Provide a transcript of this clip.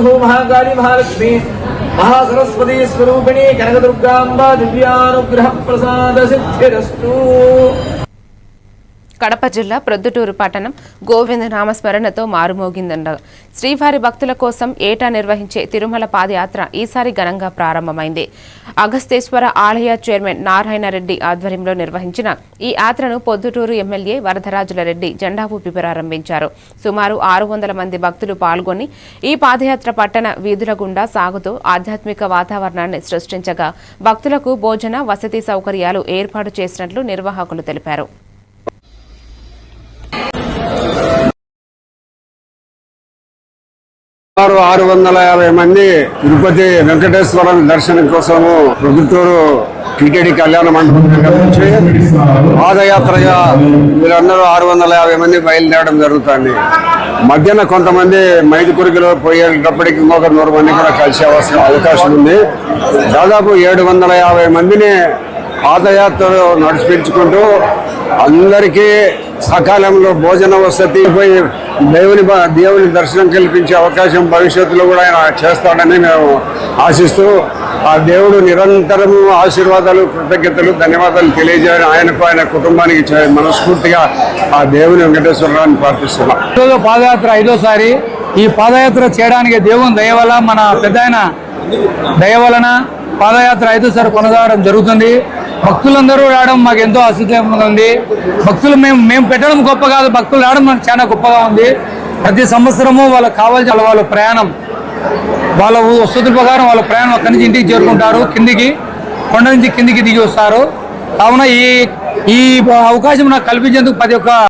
నమో మహాకాళి మహాలక్ష్మి మహాసరస్వతి స్వరూపిణి కనకదుర్గాంబ దివ్యానుగ్రహ ప్రసాద సిద్ధిరస్తు కడప జిల్లా ప్రొద్దుటూరు పట్టణం గోవింద నామస్మరణతో మారుమోగిందండగా శ్రీవారి భక్తుల కోసం ఏటా నిర్వహించే తిరుమల పాదయాత్ర ఈసారి ఘనంగా ప్రారంభమైంది. అగస్తేశ్వర ఆలయ చైర్మన్ నారాయణరెడ్డి ఆధ్వర్యంలో నిర్వహించిన ఈ యాత్రను పొద్దుటూరు ఎమ్మెల్యే వరదరాజుల రెడ్డి జెండా ఊపి ప్రారంభించారు. సుమారు ఆరు వందల మంది భక్తులు పాల్గొని ఈ పాదయాత్ర పట్టణ వీధుల గుండా సాగుతూ ఆధ్యాత్మిక వాతావరణాన్ని సృష్టించగా భక్తులకు భోజన వసతి సౌకర్యాలు ఏర్పాటు చేసినట్లు నిర్వాహకులు తెలిపారు. సుమారు ఆరు వందల యాభై మంది తిరుపతి వెంకటేశ్వరం దర్శనం కోసము ప్రొద్దుటూరు టీటీడీ కళ్యాణ మండపం దగ్గర నుంచి పాదయాత్రగా వీళ్ళందరూ ఆరు వందల యాభై మంది బయలుదేరడం జరుగుతుంది. మధ్యన కొంతమంది మైదుకురికిలో పోయేటప్పటికి ఇంకొక నూరు మంది కూడా కలిసే అవసరం అవకాశం ఉంది. దాదాపు ఏడు వందల యాభై మందిని పాదయాత్ర నడిపించుకుంటూ అందరికీ సకాలంలో భోజన వసతి పోయి దేవుని బ- దేవుని దర్శనం కల్పించే అవకాశం భవిష్యత్తులో కూడా ఆయన చేస్తాడని మేము ఆశిస్తూ ఆ దేవుడు నిరంతరము ఆశీర్వాదాలు కృతజ్ఞతలు ధన్యవాదాలు తెలియజేయడం ఆయనకు ఆయన కుటుంబానికి మనస్ఫూర్తిగా ఆ దేవుని వెంకటేశ్వరరావుని ప్రార్థిస్తున్నాం. ఈరోజు పాదయాత్ర ఐదోసారి. ఈ పాదయాత్ర చేయడానికి దేవుని దయ వల్ల మన పెద్ద ఆయన దయ వలన పాదయాత్ర ఐదోసారి కొనసాగడం జరుగుతుంది. భక్తులందరూ రావడం మాకు ఎంతో ఆశ్చర్యంగా ఉంది. భక్తులు మేము మేము పెట్టడం గొప్ప కాదు భక్తులు రావడం మాకు చాలా గొప్పగా ఉంది. ప్రతి సంవత్సరము వాళ్ళకి కావాల్సిన వాళ్ళ ప్రయాణం వాళ్ళ వసతుల ప్రకారం వాళ్ళ ప్రయాణం అక్కడి నుంచి ఇంటికి చేరుకుంటారు కిందికి కొండ నుంచి కిందికి దిగి వస్తారు. కావున ఈ ఈ అవకాశం నాకు కల్పించేందుకు ప్రతి ఒక్క